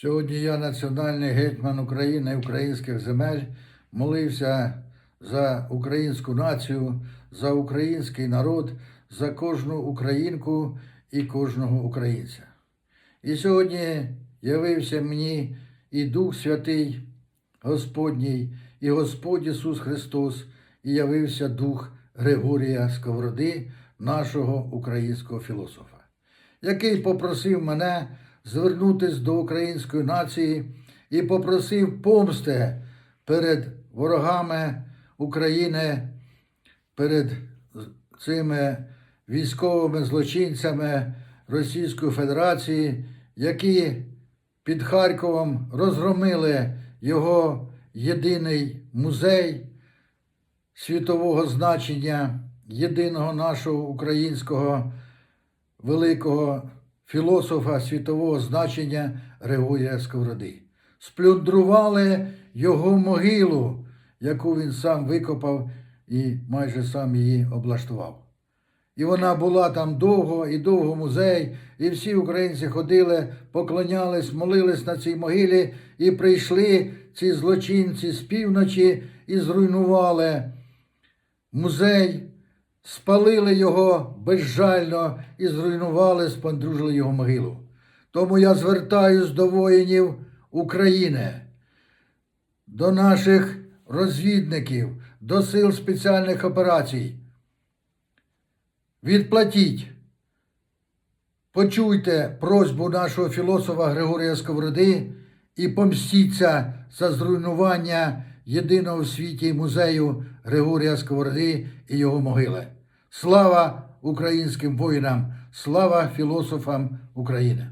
Сьогодні я, національний гетьман України і українських земель, молився за українську націю, за український народ, за кожну українку і кожного українця. І сьогодні явився мені і Дух Святий Господній, і Господь Ісус Христос, і явився Дух Григорія Сковороди, нашого українського філософа, який попросив мене звернутися до української нації і попросив помсти перед ворогами України, перед цими військовими злочинцями Російської Федерації, які під Харковом розгромили його єдиний музей світового значення, єдиного нашого українського великого філософа світового значення Григорія Сковороди. Сплюндрували його могилу, яку він сам викопав і майже сам її облаштував. І вона була там довго і довго музей, і всі українці ходили, поклонялись, молились на цій могилі, і прийшли ці злочинці з півночі і зруйнували музей, спалили його безжально і зруйнували, спандружили його могилу. Тому я звертаюсь до воїнів України, до наших розвідників, до сил спеціальних операцій. Відплатіть. Почуйте просьбу нашого філософа Григорія Сковороди і помстіться за зруйнування єдиного в світі музею Григорія Сковороди і його могили. Слава українським воїнам, слава філософам України!